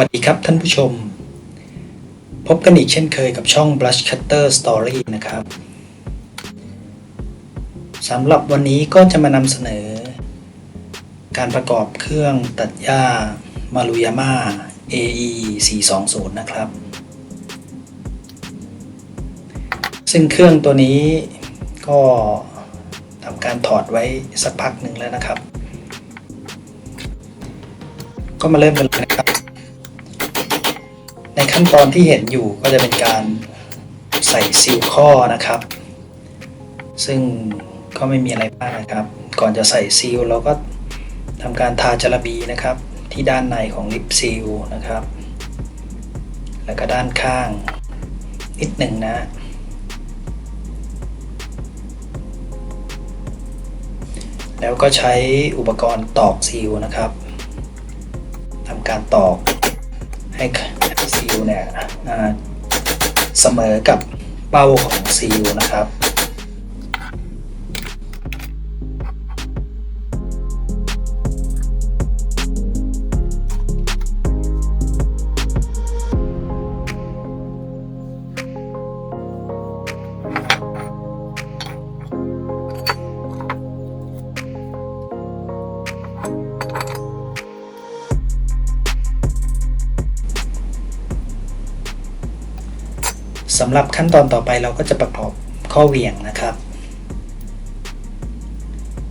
สวัสดีครับท่านผู้ชม พบกันอีกเช่นเคยกับช่อง Brush Cutter Story นะครับสำหรับวันนี้ก็จะมานำเสนอ การประกอบเครื่องตัดหญ้า Maruyama AE 420นะครับ ซึ่งเครื่องตัวนี้ก็ทำการถอดไว้สักพักหนึ่งแล้วนะครับ ก็มาเริ่มกันเลยนะครับ ในขั้นตอนที่เห็นอยู่ก็จะเป็นการใส่ซิลข้อนะครับ ซึ่งก็ไม่มีอะไรมากนะครับ ก่อนจะใส่ซีลเราก็ทำการทาจารบีนะครับ ที่ด้านในของลิปซีลนะครับ แล้วก็ด้านข้างนิดหนึ่งนะแล้วก็ใช้อุปกรณ์ตอกซีลนะครับทำการตอกให้ ซีลเนี่ยเสมอกับเป้าของซีลนะครับำหรับขั้นตอนต่อไปเราก็จะประกอบข้อเหวี่ยงนะครับ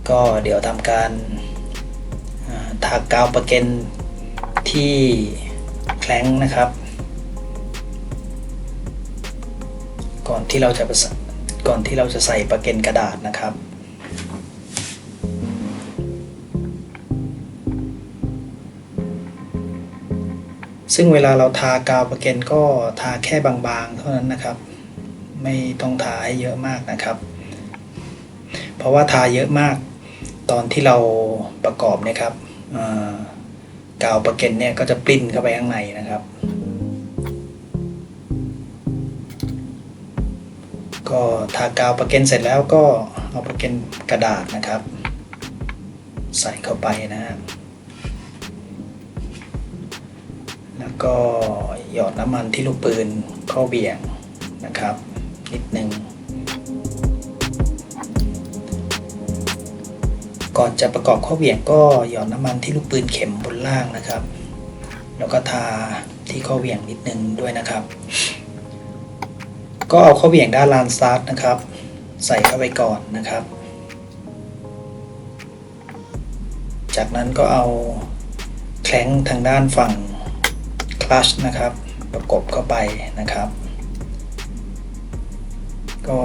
ก็เดี๋ยวทำการอ่าทากาวประเก็นที่แคล้งนะครับ ก่อนที่เราจะก่อนที่เราจะใส่ประเก็นกระดาษนะครับ ซึ่งเวลาเราทากาวประเก็นก็ทาแค่บางๆ เท่านั้นนะครับ ไม่ต้องทาให้เยอะมากนะครับ เพราะว่าทาเยอะมาก ตอนที่เราประกอบเนะครับกาวประเก็นเนี่ยก็จะปลิ้นเข้าไปข้างในนะครับ ก็ทากาวประเก็นเสร็จแล้วก็เอาประเก็นกระดาษนะครับ ใส่เข้าไปนะครับ ก็หยอดน้ำมันที่ลูกปืนเข้าเบี่ยงนะครับ นิดหนึ่งก่อนจะประกอบข้อเบี่ยงก็หยอดน้ำมันที่ลูกปืนเข็มบนล่างนะครับ แล้วก็ทาที่ข้อเบี่ยงนิดนึงด้วยนะครับ ก็เอาข้อเบี่ยงด้านลานสตาร์ทนะครับ ใส่เข้าไปก่อนนะครับ จากนั้นก็เอาแคล้งทางด้านฝั่ง ลัชนะครับ ประกบเข้าไปนะครับ ก็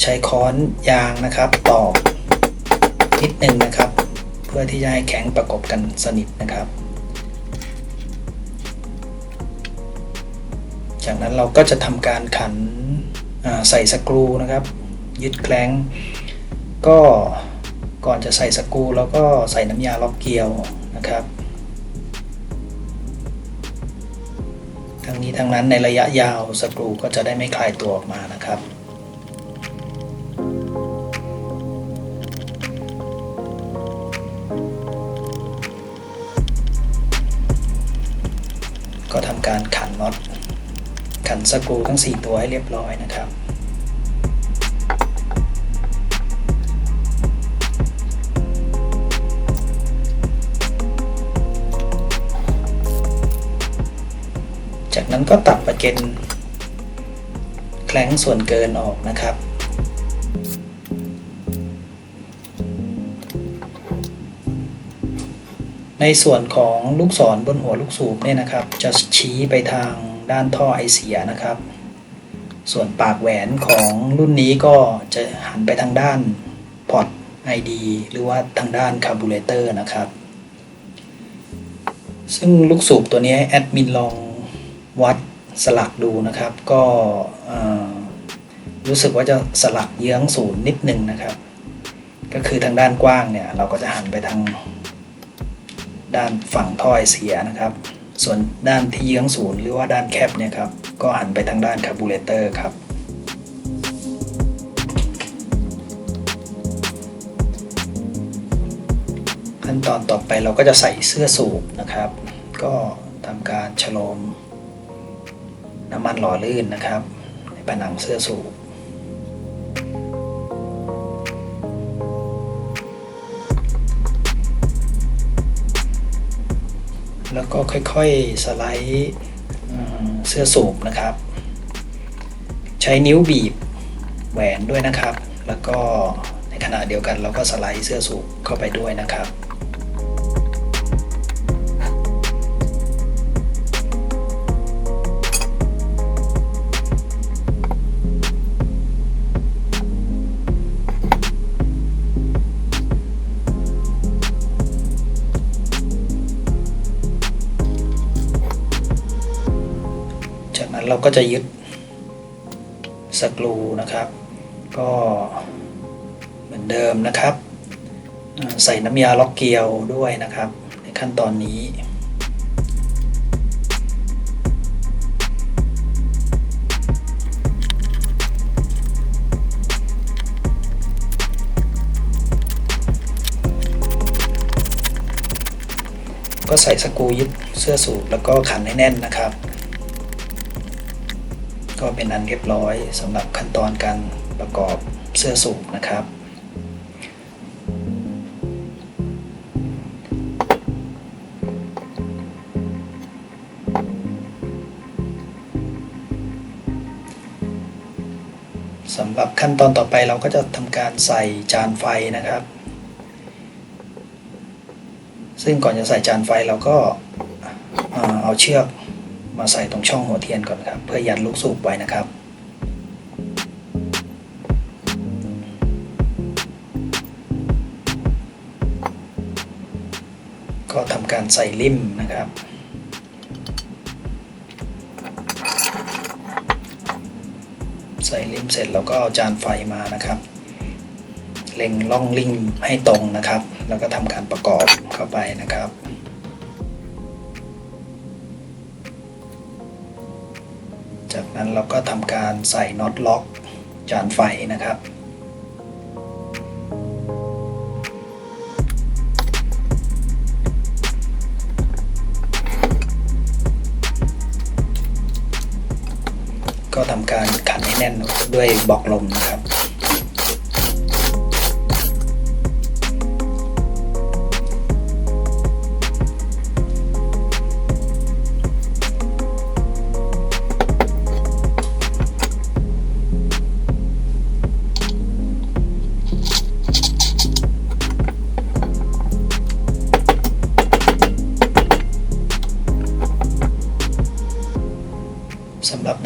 ใช้ค้อนยางนะครับตอกนิดนึงนะครับ เพื่อที่จะให้แข็งประกบกันสนิทนะครับ จากนั้นเราก็จะทำการขันใส่สกรูนะครับ ยึดแคล้งก็ก่อนจะใส่สกรูเราก็ใส่น้ำยาล็อกเกลียวนะครับ ทั้งนี้ทั้งนั้นในระยะยาวสกรูก็จะได้ไม่คลายตัวออกมานะครับก็ทำการขันน็อตขันสกรูทั้ง 4 ตัวให้เรียบร้อยนะครับ นั้นก็ตัดประเก็นแคล้งส่วนเกินออกนะครับ ในส่วนของลูกศรบนหัวลูกสูบเนี่ยนะครับ จะชี้ไปทางด้านท่อไอเสียนะครับ ส่วนปากแหวนของรุ่นนี้ก็จะหันไปทางด้านพอร์ต ID หรือว่าทางด้านคาร์บูเรเตอร์นะครับ ซึ่งลูกสูบตัวนี้แอดมินลอง วัดสลักดูนะครับ ก็รู้สึกว่าจะสลักเยื้องศูนย์นิดนึงนะครับ ก็คือทางด้านกว้างเนี่ยเราก็จะหันไปทางด้านฝั่งท่อไอเสียนะครับ ส่วนด้านที่เยื้องศูนย์หรือว่าด้านแคบเนี่ยครับก็หันไปทางด้านคาร์บูเรเตอร์ครับขั้นตอนต่อไปเราก็จะใส่เสื้อสูบนะครับ ก็ทำการฉโลม น้ำมันหล่อลื่นนะครับ ในผนังเสื้อสูบแล้วก็ค่อยๆสไลด์เสื้อสูบนะครับ ใช้นิ้วบีบแหวนด้วยนะครับ แล้วก็ในขณะเดียวกันเราก็สไลด์เสื้อสูบเข้าไปด้วยนะครับ เราก็จะยึดสกรูนะครับ ก็เหมือนเดิมนะครับ ใส่น้ำยาล็อกเกลียวด้วยนะครับ ในขั้นตอนนี้ก็ใส่สกรูยึดเสื้อสูทแล้วก็ขันให้แน่นนะครับ ก็เป็นอันเรียบร้อยสำหรับขั้นตอนการประกอบเสื้อสูบนะครับ สำหรับขั้นตอนต่อไปเราก็จะทำการใส่จานไฟนะครับ ซึ่งก่อนจะใส่จานไฟเราก็เอาเชือก มาใส่ตรงช่องหัวเทียนก่อนครับ เพื่อยันลูกสูบไว้นะครับ ก็ทำการใส่ลิ่มนะครับใส่ลิ่มเสร็จเราก็เอาจานไฟมานะครับ เล็งล่องลิ่มให้ตรงนะครับ แล้วก็ทำการประกอบเข้าไปนะครับ นั้นเราก็ทำการใส่น็อตล็อกจานไฟนะครับก็ทำการขันให้แน่นด้วยบล็อกลมนะครับ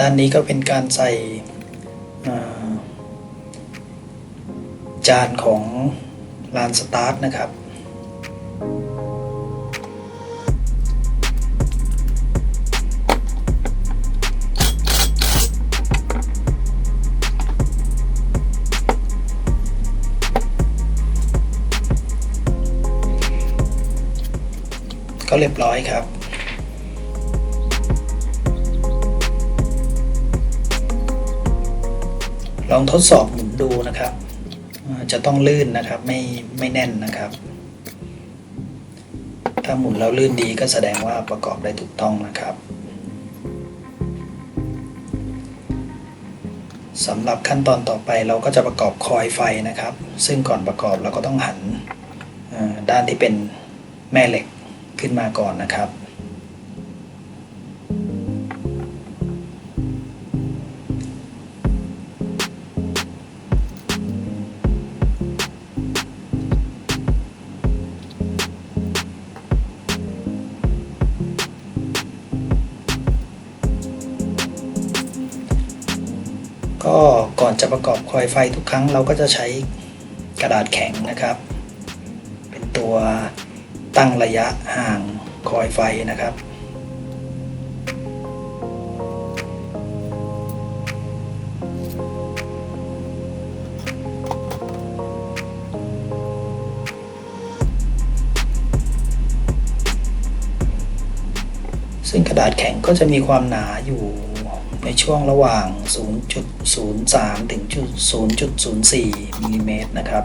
ด้านนี้ก็เป็นการใส่จานของลานสตาร์ทนะครับ ก็เรียบร้อยครับ องทดสอบหมุนดูนะครับ จะต้องลื่นนะครับไม่ไม่แน่นนะครับ ถ้าหมุนแล้วลื่นดีก็แสดงว่าประกอบได้ถูกต้องนะครับสำหรับขั้นตอนต่อไปเราก็จะประกอบคอยไฟนะครับ ซึ่งก่อนประกอบเราก็ต้องหันด้านที่เป็นแม่เหล็กขึ้นมาก่อนนะครับ ประกอบคอยไฟทุกครั้งเราก็จะใช้กระดาษแข็งนะครับ เป็นตัวตั้งระยะห่างคอยไฟนะครับ ซึ่งกระดาษแข็งก็จะมีความหนาอยู่ ช่วงระหว่าง 0.03 ถึง 0.04มิลลิเมตรนะครับ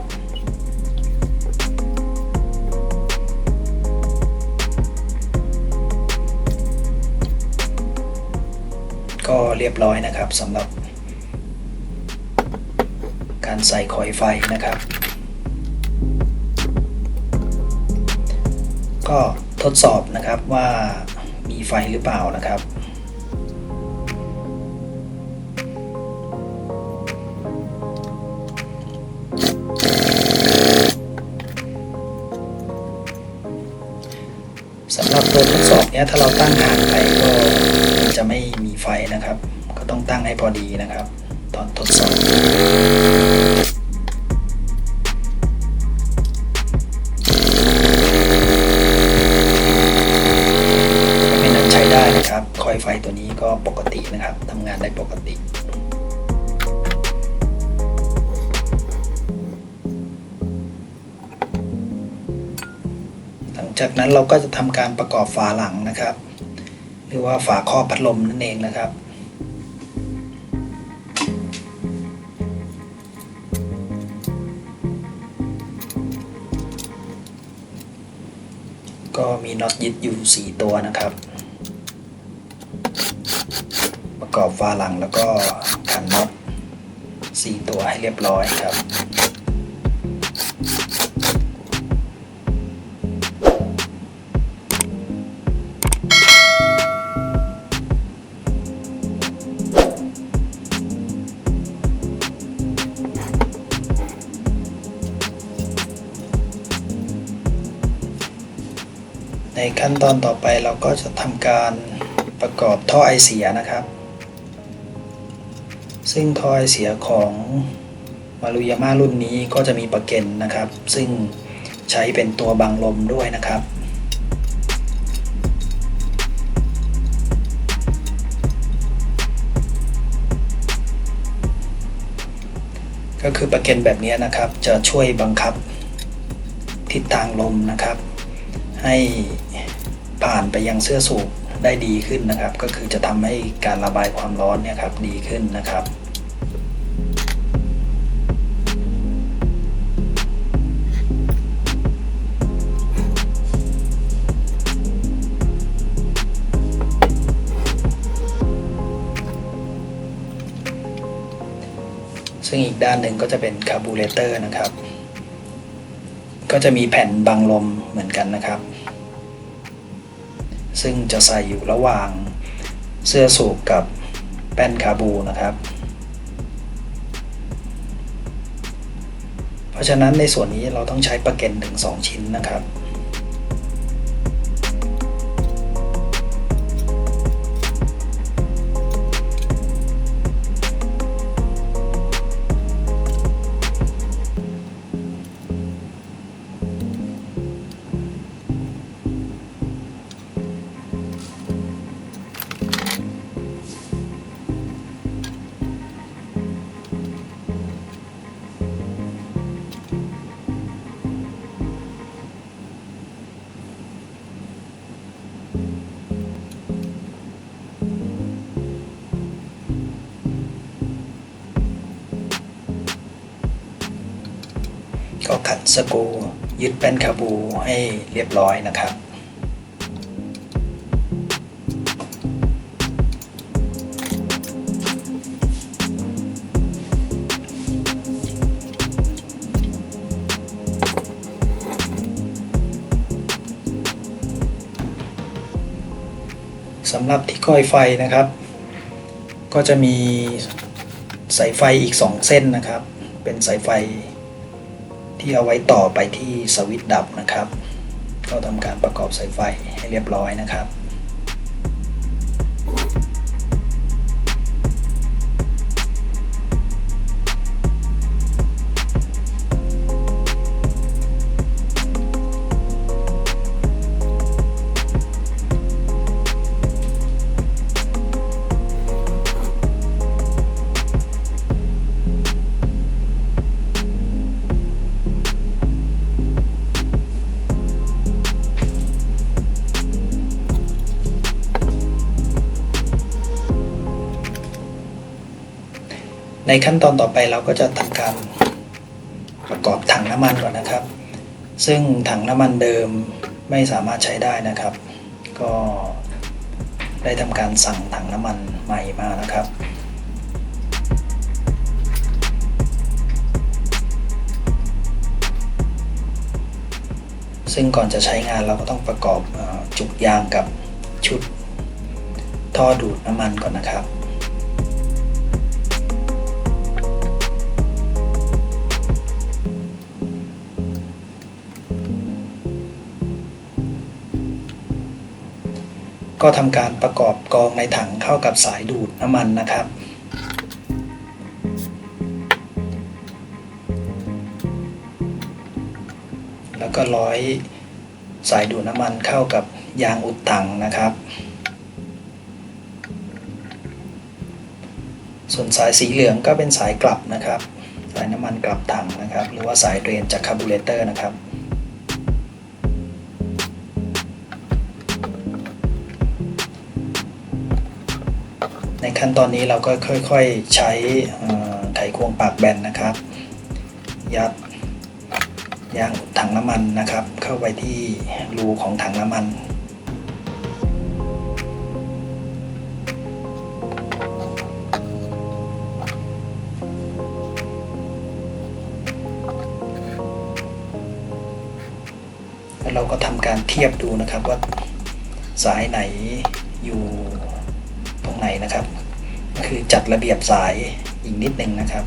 ก็เรียบร้อยนะครับสำหรับ การใส่คอยไฟนะครับ ก็ทดสอบนะครับว่ามีไฟหรือเปล่านะครับ นี้ยถ้าเราตั้งห่างไปก็มันจะไม่มีไฟนะครับ ก็ต้องตั้งให้พอดีนะครับ ตอนทดสอบ การประกอบฝาหลังนะครับ หรือว่าฝาครอบพัดลมนั่นเองนะครับ ก็มีน็อตยึดอยู่ 4 ตัวนะครับ ประกอบฝาหลังแล้วก็ขันน็อต4ตัวให้เรียบร้อยครับ ขั้นตอนต่อไปเราก็จะทำการประกอบท่อไอเสียนะครับ ซึ่งท่อไอเสียของมารุยาม่ารุ่นนี้ก็จะมีประเก็นนะครับ ซึ่งใช้เป็นตัวบังลมด้วยนะครับก็คือประเก็นแบบนี้นะครับจะช่วยบังคับทิศทางลมนะครับ ให้ ผ่านไปยังเสื้อสูบได้ดีขึ้นนะครับ ก็คือจะทำให้การระบายความร้อนเนี่ยครับดีขึ้นนะครับซึ่งอีกด้านหนึ่งก็จะเป็นคาร์บูเรเตอร์นะครับ ก็จะมีแผ่นบังลมเหมือนกันนะครับ ซึ่งจะใส่อยู่ระหว่างเสื้อสูบกับแป้นคาบูนะครับ เพราะฉะนั้นในส่วนนี้เราต้องใช้ประเก็นถึง 2 ชิ้นนะครับ สกูยึดแป้นคาบูให้เรียบร้อยนะครับ สำหรับที่คอยไฟนะครับ ก็จะมีสายไฟอีก 2 เส้นนะครับ เป็นสายไฟ ที่เอาไว้ต่อไปที่สวิตช์ดับนะครับ ก็ทำการประกอบสายไฟให้เรียบร้อยนะครับ ในขั้นตอนต่อไปเราก็จะทำการประกอบถังน้ำมันก่อนนะครับ ซึ่งถังน้ำมันเดิมไม่สามารถใช้ได้นะครับ ก็ได้ทำการสั่งถังน้ำมันใหม่มานะครับซึ่งก่อนจะใช้งานเราก็ต้องประกอบจุกยางกับชุดท่อดูดน้ำมันก่อนนะครับ ก็ทำการประกอบกองในถังเข้ากับสายดูดน้ำมันนะครับ แล้วก็ร้อยสายดูดน้ำมันเข้ากับยางอุดถังนะครับ ส่วนสายสีเหลืองก็เป็นสายกลับนะครับ สายน้ำมันกลับถังนะครับ หรือว่าสายเดรนจากคาร์บูเรเตอร์นะครับ ขั้นตอนนี้เราก็ค่อยๆใช้ไขควงปากแบนนะครับ ยัดยางถังน้ำมันนะครับ เข้าไปที่รูของถังน้ำมันแล้วเราก็ทำการเทียบดูนะครับว่าสายไหนอยู่ตรงไหนนะครับ คือจัดระเบียบสายอีกนิดหนึ่งนะครับ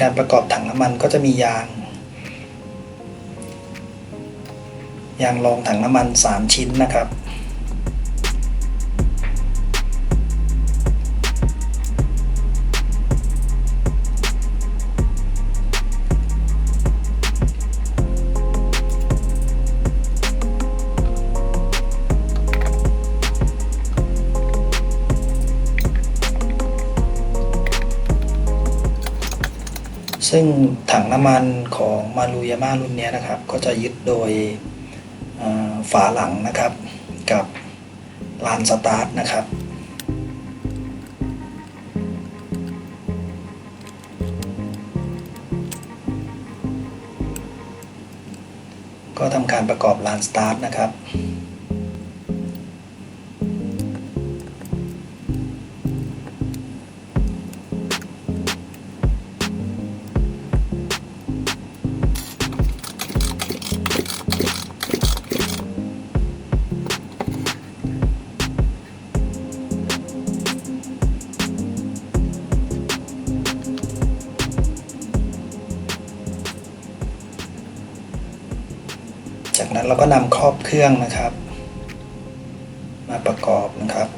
การประกอบถังน้ำมันก็จะมียาง ยางรองถังน้ำมัน 3 ชิ้นนะครับ ซึ่งถังน้ำมันของมารุยาม่ารุ่นนี้นะครับ ก็จะยึดโดยฝาหลังนะครับ กับลานสตาร์ทนะครับก็ทำการประกอบลานสตาร์ทนะครับ เราก็นำครอบเครื่องนะครับ มาประกอบนะครับ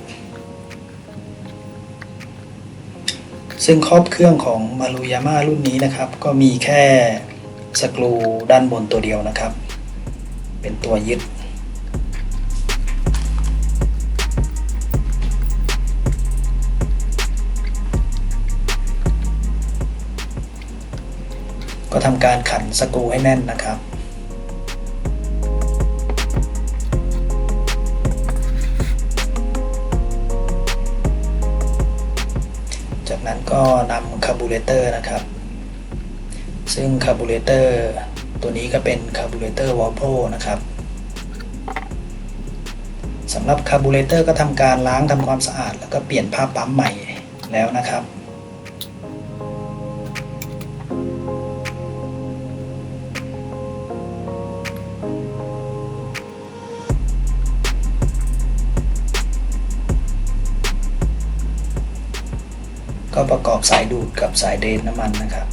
ซึ่งครอบเครื่องของมารุยาม่ารุ่นนี้นะครับ ก็มีแค่สกรูด้านบนตัวเดียวนะครับ เป็นตัวยึดก็ทำการขันสกรูให้แน่นนะครับ ก็นำคาร์บูเรเตอร์นะครับ ซึ่งคาร์บูเรเตอร์ตัวนี้ก็เป็นคาร์บูเรเตอร์วอลโพนะครับสำหรับคาร์บูเรเตอร์ก็ทำการล้างทำความสะอาด แล้วก็เปลี่ยนผ้าปั๊มใหม่แล้วนะครับ อยู่กับสายเดนน้ำมันนะครับ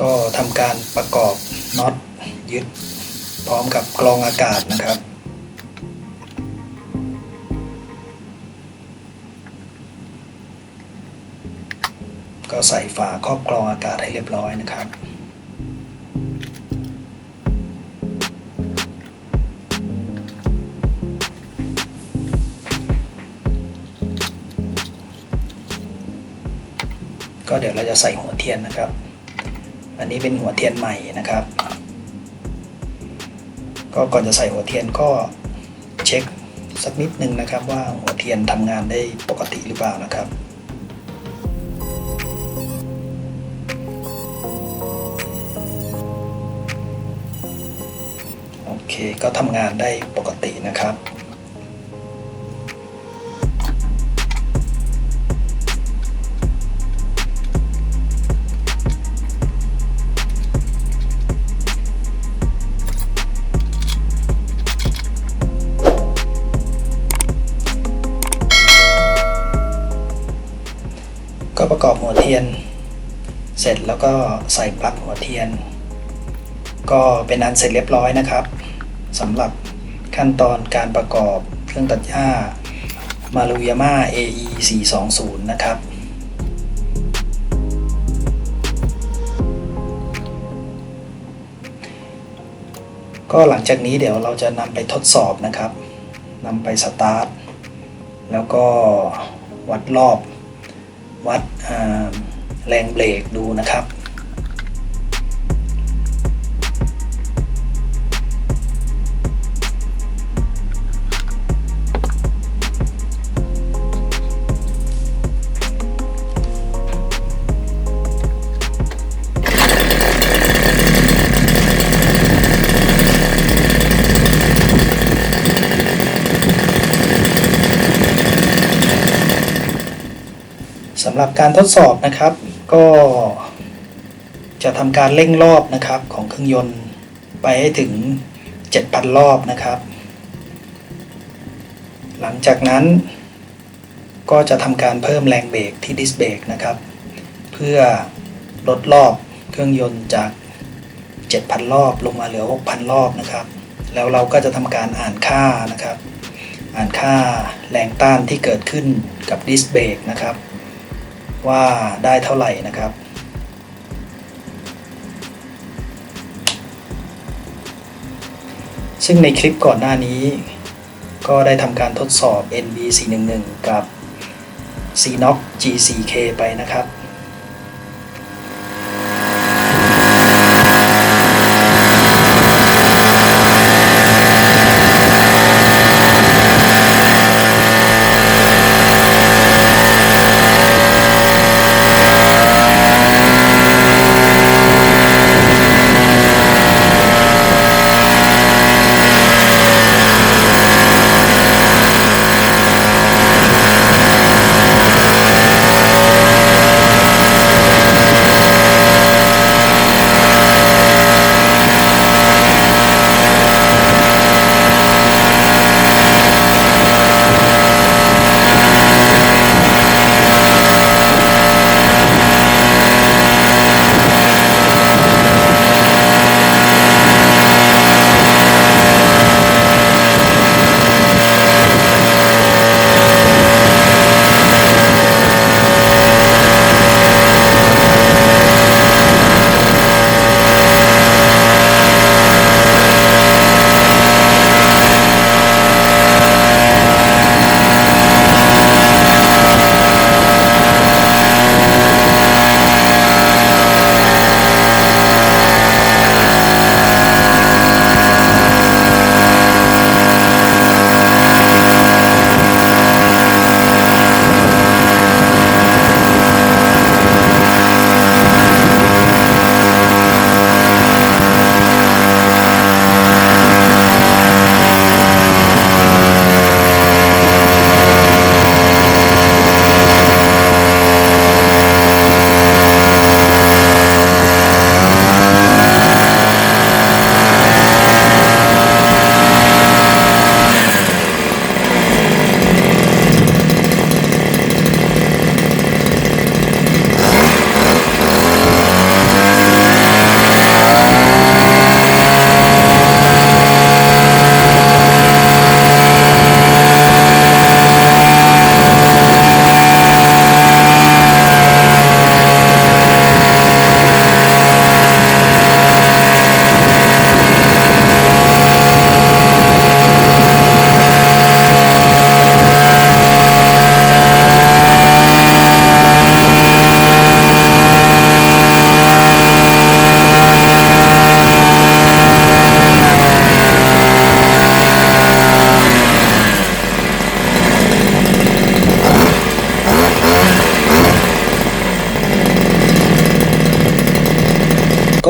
ก็ทำการประกอบน็อตยึด ร้อมกับกรองอากาศนะครับ ก็ใส่ฝาครอบกรองอากาศให้เรียบร้อยนะครับก็เดี๋ยวเราจะใส่หัวเทียนนะครับ อันนี้เป็นหัวเทียนใหม่นะครับ ก็ก่อนจะใส่หัวเทียนก็เช็คสักนิดนึงนะครับว่าหัวเทียนทำงานได้ปกติหรือเปล่านะครับโอเคก็ทำงานได้ปกตินะครับ ก็ใส่ปลั๊กหัวเทียน ก็เป็นอันเสร็จเรียบร้อยนะครับสำหรับขั้นตอนการประกอบเครื่องตัดหญ้ามารุยาม่า AE 420นะครับ ก็หลังจากนี้เดี๋ยวเราจะนำไปทดสอบนะครับนำไปสตาร์ท แล้วก็วัดรอบ วัดอ่า แรงเบรกดูนะครับ สำหรับการทดสอบนะครับ ก็จะทำการเร่งรอบนะครับของเครื่องยนต์ไปให้ถึง 7,000 รอบนะครับ หลังจากนั้นก็จะทำการเพิ่มแรงเบรกที่ดิสเบรกนะครับ เพื่อลดรอบเครื่องยนต์จาก 7,000 รอบลงมาเหลือ 6,000 รอบนะครับ แล้วเราก็จะทำการอ่านค่านะครับ อ่านค่าแรงต้านที่เกิดขึ้นกับดิสเบรกนะครับ ว่าได้เท่าไหร่นะครับ ซึ่งในคลิปก่อนหน้านี้ ก็ได้ทำการทดสอบ NV411 กับ CNOX G4K ไปนะครับ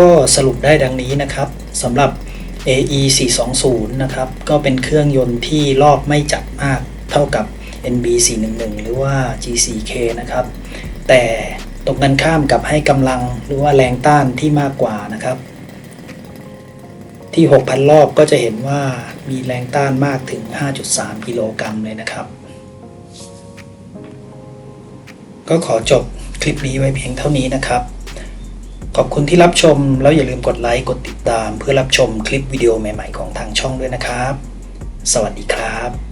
ก็สรุปได้ดังนี้นะครับสำหรับ AE 420นะครับก็เป็นเครื่องยนต์ที่รอบไม่จัดมากเท่ากับ NB 411หรือว่า G4K นะครับ แต่ตรงกันข้ามกับให้กำลังหรือว่าแรงต้านที่มากกว่านะครับ ที่ 6,000 รอบก็จะเห็นว่ามีแรงต้านมากถึง 5.3 กิโลกรัมเลยนะครับ ก็ขอจบคลิปนี้ไว้เพียงเท่านี้นะครับ ขอบคุณที่รับชม แล้วอย่าลืมกดไลค์กดติดตาม เพื่อรับชมคลิปวิดีโอใหม่ ๆ ของทางช่องด้วยนะครับ สวัสดีครับ